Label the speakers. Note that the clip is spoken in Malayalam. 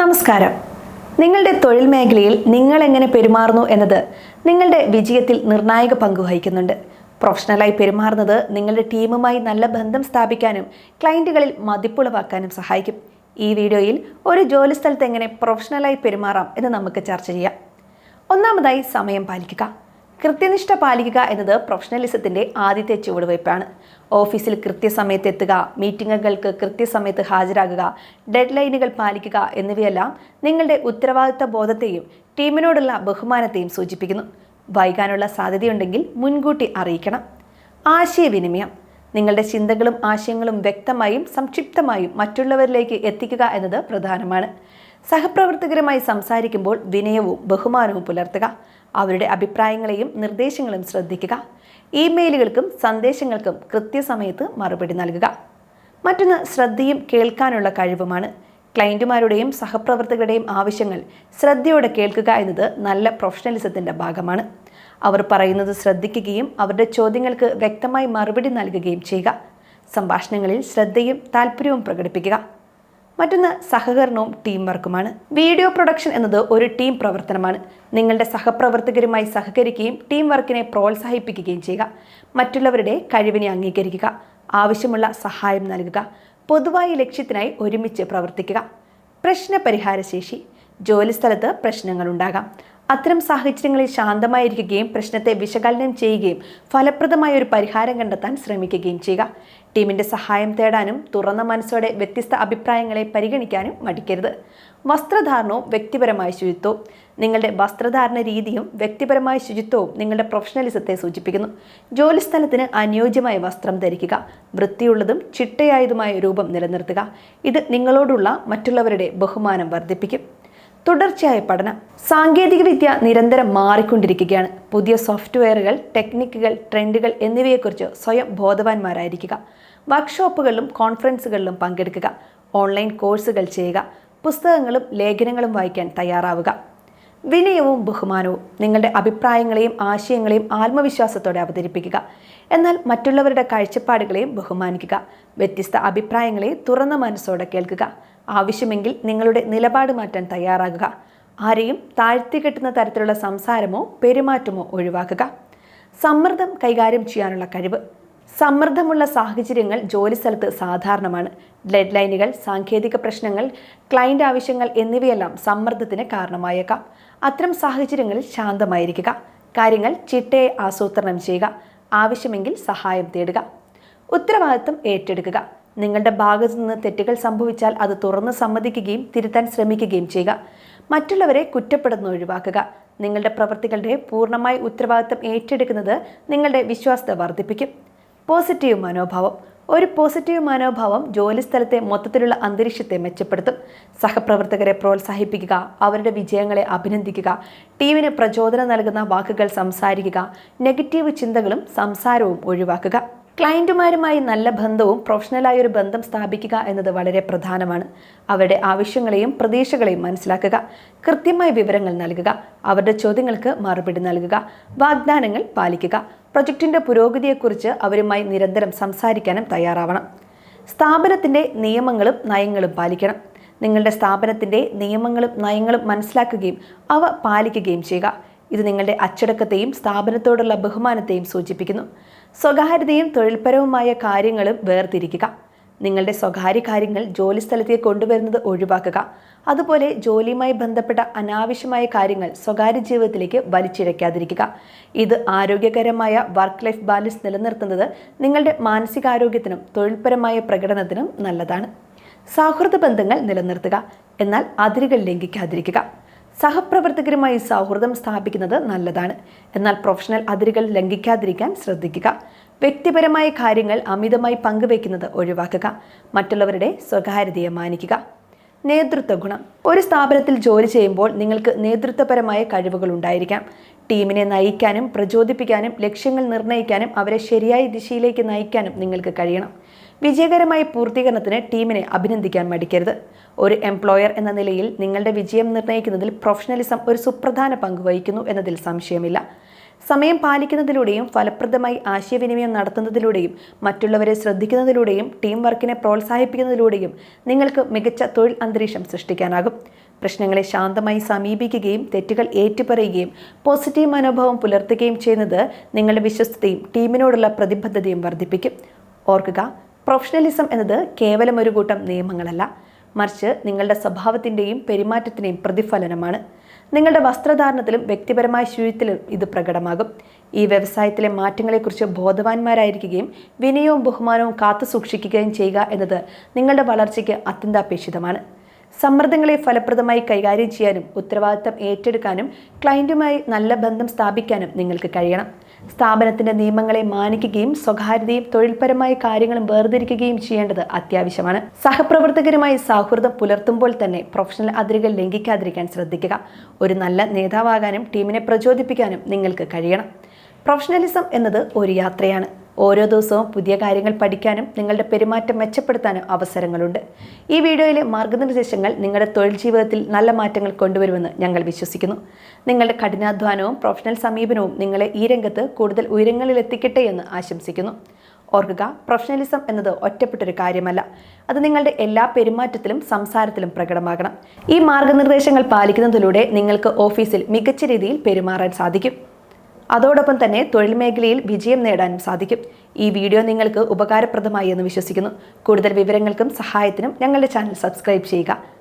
Speaker 1: നമസ്കാരം. നിങ്ങളുടെ തൊഴിൽ മേഖലയിൽ നിങ്ങൾ എങ്ങനെ പെരുമാറുന്നു എന്നത് നിങ്ങളുടെ വിജയത്തിൽ നിർണായക പങ്ക് വഹിക്കുന്നുണ്ട്. പ്രൊഫഷണലായി പെരുമാറുന്നത് നിങ്ങളുടെ ടീമുമായി നല്ല ബന്ധം സ്ഥാപിക്കാനും ക്ലയന്റുകളിൽ മതിപ്പുളവാക്കാനും സഹായിക്കും. ഈ വീഡിയോയിൽ ഒരു ജോലി സ്ഥലത്ത് എങ്ങനെ പ്രൊഫഷണലായി പെരുമാറാം എന്ന് നമുക്ക് ചർച്ച ചെയ്യാം. ഒന്നാമതായി സമയം പാലിക്കുക. കൃത്യനിഷ്ഠ പാലിക്കുക എന്നത് പ്രൊഫഷണലിസത്തിന്റെ ആദ്യത്തെ ചുവടുവയ്പ്പാണ്. ഓഫീസിൽ കൃത്യസമയത്ത് എത്തുക മീറ്റിങ്ങുകൾക്ക് കൃത്യസമയത്ത് ഹാജരാകുക ഡെഡ് ലൈനുകൾ പാലിക്കുക എന്നിവയെല്ലാം നിങ്ങളുടെ ഉത്തരവാദിത്ത ബോധത്തെയും ടീമിനോടുള്ള ബഹുമാനത്തെയും സൂചിപ്പിക്കുന്നു. വൈകാനുള്ള സാധ്യതയുണ്ടെങ്കിൽ മുൻകൂട്ടി അറിയിക്കണം. ആശയവിനിമയം. നിങ്ങളുടെ ചിന്തകളും ആശയങ്ങളും വ്യക്തമായും സംക്ഷിപ്തമായും മറ്റുള്ളവരിലേക്ക് എത്തിക്കുക എന്നത് പ്രധാനമാണ്. സഹപ്രവർത്തകരുമായി സംസാരിക്കുമ്പോൾ വിനയവും ബഹുമാനവും പുലർത്തുക. അവരുടെ അഭിപ്രായങ്ങളെയും നിർദ്ദേശങ്ങളും ശ്രദ്ധിക്കുക. ഇമെയിലുകൾക്കും സന്ദേശങ്ങൾക്കും കൃത്യസമയത്ത് മറുപടി നൽകുക. മറ്റൊന്ന് ശ്രദ്ധയും കേൾക്കാനുള്ള കഴിവുമാണ്. ക്ലയന്റുമാരുടെയും സഹപ്രവർത്തകരുടെയും ആവശ്യങ്ങൾ ശ്രദ്ധയോടെ കേൾക്കുക എന്നത് നല്ല പ്രൊഫഷണലിസത്തിന്റെ ഭാഗമാണ്. അവർ പറയുന്നത് ശ്രദ്ധിക്കുകയും അവരുടെ ചോദ്യങ്ങൾക്ക് വ്യക്തമായി മറുപടി നൽകുകയും ചെയ്യുക. സംഭാഷണങ്ങളിൽ ശ്രദ്ധയും താല്പര്യവും പ്രകടിപ്പിക്കുക. മറ്റൊന്ന് സഹകരണവും ടീം വർക്കുമാണ് വീഡിയോ പ്രൊഡക്ഷൻ എന്നത് ഒരു ടീം പ്രവർത്തനമാണ്. നിങ്ങളുടെ സഹപ്രവർത്തകരുമായി സഹകരിക്കുകയും ടീം വർക്കിനെ പ്രോത്സാഹിപ്പിക്കുകയും ചെയ്യുക. മറ്റുള്ളവരുടെ കഴിവിനെ അംഗീകരിക്കുക. ആവശ്യമുള്ള സഹായം നൽകുക. പൊതുവായ ലക്ഷ്യത്തിനായി ഒരുമിച്ച് പ്രവർത്തിക്കുക. പ്രശ്ന പരിഹാരശേഷി ജോലിസ്ഥലത്ത് പ്രശ്നങ്ങളുണ്ടാകാം. അത്തരം സാഹചര്യങ്ങളിൽ ശാന്തമായിരിക്കുകയും പ്രശ്നത്തെ വിശകലനം ചെയ്യുകയും ഫലപ്രദമായ ഒരു പരിഹാരം കണ്ടെത്താൻ ശ്രമിക്കുകയും ചെയ്യുക. ടീമിന്റെ സഹായം തേടാനും തുറന്ന മനസ്സോടെ വ്യത്യസ്ത അഭിപ്രായങ്ങളെ പരിഗണിക്കാനും മടിക്കരുത്. വസ്ത്രധാരണവും വ്യക്തിപരമായ ശുചിത്വവും. നിങ്ങളുടെ വസ്ത്രധാരണ രീതിയും വ്യക്തിപരമായ ശുചിത്വവും നിങ്ങളുടെ പ്രൊഫഷണലിസത്തെ സൂചിപ്പിക്കുന്നു. ജോലിസ്ഥലത്തിന് അനുയോജ്യമായ വസ്ത്രം ധരിക്കുക. വൃത്തിയുള്ളതും ചിട്ടയായതുമായ രൂപം നിലനിർത്തുക. ഇത് നിങ്ങളോടുള്ള മറ്റുള്ളവരുടെ ബഹുമാനം വർദ്ധിപ്പിക്കും. തുടർച്ചയായ പഠനം. സാങ്കേതികവിദ്യ നിരന്തരം മാറിക്കൊണ്ടിരിക്കുകയാണ്. പുതിയ സോഫ്റ്റ്വെയറുകൾ ടെക്നിക്കുകൾ ട്രെൻഡുകൾ എന്നിവയെക്കുറിച്ച് സ്വയം ബോധവാന്മാരായിരിക്കുക. വർക്ക്ഷോപ്പുകളിലും കോൺഫറൻസുകളിലും പങ്കെടുക്കുക. ഓൺലൈൻ കോഴ്സുകൾ ചെയ്യുക. പുസ്തകങ്ങളും ലേഖനങ്ങളും വായിക്കാൻ തയ്യാറാവുക. വിനയവും ബഹുമാനവും നിങ്ങളുടെ അഭിപ്രായങ്ങളെയും ആശയങ്ങളെയും ആത്മവിശ്വാസത്തോടെ അവതരിപ്പിക്കുക. എന്നാൽ മറ്റുള്ളവരുടെ കാഴ്ചപ്പാടുകളെയും ബഹുമാനിക്കുക. വ്യത്യസ്ത അഭിപ്രായങ്ങളെ തുറന്ന മനസ്സോടെ കേൾക്കുക. ആവശ്യമെങ്കിൽ നിങ്ങളുടെ നിലപാട് മാറ്റാൻ തയ്യാറാകുക. ആരെയും താഴ്ത്തിക്കെട്ടുന്ന തരത്തിലുള്ള സംസാരമോ പെരുമാറ്റമോ ഒഴിവാക്കുക. സമ്മർദ്ദം കൈകാര്യം ചെയ്യാനുള്ള കഴിവ്. സമ്മർദ്ദമുള്ള സാഹചര്യങ്ങൾ ജോലിസ്ഥലത്ത് സാധാരണമാണ്. ഡെഡ് ലൈനുകൾ സാങ്കേതിക പ്രശ്നങ്ങൾ ക്ലയന്റ് ആവശ്യങ്ങൾ എന്നിവയെല്ലാം സമ്മർദ്ദത്തിന് കാരണമായേക്കാം. അത്തരം സാഹചര്യങ്ങളിൽ ശാന്തമായിരിക്കുക. കാര്യങ്ങൾ ചിട്ടയെ ആസൂത്രണം ചെയ്യുക. ആവശ്യമെങ്കിൽ സഹായം തേടുക. ഉത്തരവാദിത്വം ഏറ്റെടുക്കുക. നിങ്ങളുടെ ഭാഗത്തു നിന്ന് തെറ്റുകൾ സംഭവിച്ചാൽ അത് തുറന്ന് സമ്മതിക്കുകയും തിരുത്താൻ ശ്രമിക്കുകയും ചെയ്യുക. മറ്റുള്ളവരെ കുറ്റപ്പെടുന്ന ഒഴിവാക്കുക. നിങ്ങളുടെ പ്രവൃത്തികളുടെ പൂർണമായ ഉത്തരവാദിത്തം ഏറ്റെടുക്കുന്നത് നിങ്ങളുടെ വിശ്വാസത വർദ്ധിപ്പിക്കും. പോസിറ്റീവ് മനോഭാവം. ഒരു പോസിറ്റീവ് മനോഭാവം ജോലിസ്ഥലത്തെ മൊത്തത്തിലുള്ള അന്തരീക്ഷത്തെ മെച്ചപ്പെടുത്തും. സഹപ്രവർത്തകരെ പ്രോത്സാഹിപ്പിക്കുക അവരുടെ വിജയങ്ങളെ അഭിനന്ദിക്കുക ടീമിന് പ്രചോദനം നൽകുന്ന വാക്കുകൾ സംസാരിക്കുക നെഗറ്റീവ് ചിന്തകളും സംസാരവും ഒഴിവാക്കുക. ക്ലയന്റുമാരുമായി നല്ല ബന്ധവും പ്രൊഫഷണലായ ഒരു ബന്ധം സ്ഥാപിക്കുക എന്നത് വളരെ പ്രധാനമാണ്. അവരുടെ ആവശ്യങ്ങളെയും പ്രതീക്ഷകളെയും മനസ്സിലാക്കുക. കൃത്യമായ വിവരങ്ങൾ നൽകുക. അവരുടെ ചോദ്യങ്ങൾക്ക് മറുപടി നൽകുക. വാഗ്ദാനങ്ങൾ പാലിക്കുക. പ്രൊജക്റ്റിന്റെ പുരോഗതിയെക്കുറിച്ച് അവരുമായി നിരന്തരം സംസാരിക്കാനും തയ്യാറാവണം. സ്ഥാപനത്തിന്റെ നിയമങ്ങളും നയങ്ങളും പാലിക്കണം. നിങ്ങളുടെ സ്ഥാപനത്തിന്റെ നിയമങ്ങളും നയങ്ങളും മനസ്സിലാക്കുകയും അവ പാലിക്കുകയും ചെയ്യുക. ഇത് നിങ്ങളുടെ അച്ചടക്കത്തെയും സ്ഥാപനത്തോടുള്ള ബഹുമാനത്തെയും സൂചിപ്പിക്കുന്നു. സ്വകാര്യതയും തൊഴിൽപരവുമായ കാര്യങ്ങളും വേർതിരിക്കുക. നിങ്ങളുടെ സ്വകാര്യ കാര്യങ്ങൾ ജോലി ജോലിസ്ഥലത്തേക്ക് കൊണ്ടുവരുന്നത് ഒഴിവാക്കുക. അതുപോലെ ജോലിയുമായി ബന്ധപ്പെട്ട അനാവശ്യമായ കാര്യങ്ങൾ സ്വകാര്യ ജീവിതത്തിലേക്ക് വലിച്ചിഴക്കാതിരിക്കുക. ഇത് ആരോഗ്യകരമായ വർക്ക് ലൈഫ് ബാലൻസ് നിലനിർത്തുന്നത് നിങ്ങളുടെ മാനസികാരോഗ്യത്തിനും തൊഴിൽപരമായ പ്രകടനത്തിനും നല്ലതാണ്. സൗഹൃദ ബന്ധങ്ങൾ നിലനിർത്തുക. എന്നാൽ അതിരുകൾ ലംഘിക്കാതിരിക്കുക. സഹപ്രവർത്തകരുമായി സൗഹൃദം സ്ഥാപിക്കുന്നത് നല്ലതാണ്. എന്നാൽ പ്രൊഫഷണൽ അതിരുകൾ ലംഘിക്കാതിരിക്കാൻ ശ്രദ്ധിക്കുക. വ്യക്തിപരമായ കാര്യങ്ങൾ അമിതമായി പങ്കുവയ്ക്കുന്നത് ഒഴിവാക്കുക. മറ്റുള്ളവരുടെ സ്വകാര്യതയെ മാനിക്കുക. നേതൃത്വ ഗുണം. ഒരു സ്ഥാപനത്തിൽ ജോലി ചെയ്യുമ്പോൾ നിങ്ങൾക്ക് നേതൃത്വപരമായ കഴിവുകൾ ഉണ്ടായിരിക്കാം. ടീമിനെ നയിക്കാനും പ്രചോദിപ്പിക്കാനും ലക്ഷ്യങ്ങൾ നിർണയിക്കാനും അവരെ ശരിയായ ദിശയിലേക്ക് നയിക്കാനും നിങ്ങൾക്ക് കഴിയണം. വിജയകരമായ പൂർത്തീകരണത്തിന് ടീമിനെ അഭിനന്ദിക്കാൻ മടിക്കരുത്. ഒരു എംപ്ലോയർ എന്ന നിലയിൽ നിങ്ങളുടെ വിജയം നിർണയിക്കുന്നതിൽ പ്രൊഫഷണലിസം ഒരു സുപ്രധാന പങ്ക് വഹിക്കുന്നു എന്നതിൽ സംശയമില്ല. സമയം പാലിക്കുന്നതിലൂടെയും ഫലപ്രദമായി ആശയവിനിമയം നടത്തുന്നതിലൂടെയും മറ്റുള്ളവരെ ശ്രദ്ധിക്കുന്നതിലൂടെയും ടീം വർക്കിനെ പ്രോത്സാഹിപ്പിക്കുന്നതിലൂടെയും നിങ്ങൾക്ക് മികച്ച തൊഴിൽ അന്തരീക്ഷം സൃഷ്ടിക്കാനാകും. പ്രശ്നങ്ങളെ ശാന്തമായി സമീപിക്കുകയും തെറ്റുകൾ ഏറ്റുപറയുകയും പോസിറ്റീവ് മനോഭാവം പുലർത്തുകയും ചെയ്യുന്നത് നിങ്ങളുടെ വിശ്വസ്തയും ടീമിനോടുള്ള പ്രതിബദ്ധതയും വർദ്ധിപ്പിക്കും. ഓർക്കുക പ്രൊഫഷണലിസം എന്നത് കേവലം ഒരു കൂട്ടം നിയമങ്ങളല്ല. മറിച്ച് നിങ്ങളുടെ സ്വഭാവത്തിന്റെയും പെരുമാറ്റത്തിന്റെയും പ്രതിഫലനമാണ്. നിങ്ങളുടെ വസ്ത്രധാരണത്തിലും വ്യക്തിപരമായ ശുചിത്വത്തിലും ഇത് പ്രകടമാകും. ഈ വ്യവസായത്തിലെ മാറ്റങ്ങളെക്കുറിച്ച് ബോധവാന്മാരായിരിക്കുകയും വിനയവും ബഹുമാനവും കാത്തു സൂക്ഷിക്കുകയും ചെയ്യുക എന്നത് നിങ്ങളുടെ വളർച്ചയ്ക്ക് അത്യന്താപേക്ഷിതമാണ്. സമ്മർദ്ദങ്ങളെ ഫലപ്രദമായി കൈകാര്യം ചെയ്യാനും ഉത്തരവാദിത്തം ഏറ്റെടുക്കാനും ക്ലയന്റുമായി നല്ല ബന്ധം സ്ഥാപിക്കാനും നിങ്ങൾക്ക് കഴിയണം. സ്ഥാപനത്തിന്റെ നിയമങ്ങളെ മാനിക്കുകയും സ്വകാര്യതയും തൊഴിൽപരമായ കാര്യങ്ങളും വേർതിരിക്കുകയും ചെയ്യേണ്ടത് അത്യാവശ്യമാണ്. സഹപ്രവർത്തകരുമായി സൗഹൃദം പുലർത്തുമ്പോൾ തന്നെ പ്രൊഫഷണൽ അതിരുകൾ ലംഘിക്കാതിരിക്കാൻ ശ്രദ്ധിക്കുക. ഒരു നല്ല നേതാവാകാനും ടീമിനെ പ്രചോദിപ്പിക്കാനും നിങ്ങൾക്ക് കഴിയണം. പ്രൊഫഷണലിസം എന്നത് ഒരു യാത്രയാണ്. ഓരോ ദിവസവും പുതിയ കാര്യങ്ങൾ പഠിക്കാനും നിങ്ങളുടെ പെരുമാറ്റം മെച്ചപ്പെടുത്താനും അവസരങ്ങളുണ്ട്. ഈ വീഡിയോയിലെ മാർഗനിർദ്ദേശങ്ങൾ നിങ്ങളുടെ തൊഴിൽ ജീവിതത്തിൽ നല്ല മാറ്റങ്ങൾ കൊണ്ടുവരുമെന്ന് ഞങ്ങൾ വിശ്വസിക്കുന്നു. നിങ്ങളുടെ കഠിനാധ്വാനവും പ്രൊഫഷണൽ സമീപനവും നിങ്ങളെ ഈ രംഗത്ത് കൂടുതൽ ഉയരങ്ങളിൽ എത്തിക്കട്ടെ എന്ന് ആശംസിക്കുന്നു. ഓർക്കുക പ്രൊഫഷണലിസം എന്നത് ഒറ്റപ്പെട്ടൊരു കാര്യമല്ല. അത് നിങ്ങളുടെ എല്ലാ പെരുമാറ്റത്തിലും സംസാരത്തിലും പ്രകടമാകണം. ഈ മാർഗനിർദ്ദേശങ്ങൾ പാലിക്കുന്നതിലൂടെ നിങ്ങൾക്ക് ഓഫീസിൽ മികച്ച രീതിയിൽ പെരുമാറാൻ സാധിക്കും. അതോടൊപ്പം തന്നെ തൊഴിൽ മേഖലയിൽ വിജയം നേടാനും സാധിക്കും. ഈ വീഡിയോ നിങ്ങൾക്ക് ഉപകാരപ്രദമായി എന്ന് വിശ്വസിക്കുന്നു. കൂടുതൽ വിവരങ്ങൾക്കും സഹായത്തിനും ഞങ്ങളുടെ ചാനൽ സബ്സ്ക്രൈബ് ചെയ്യുക.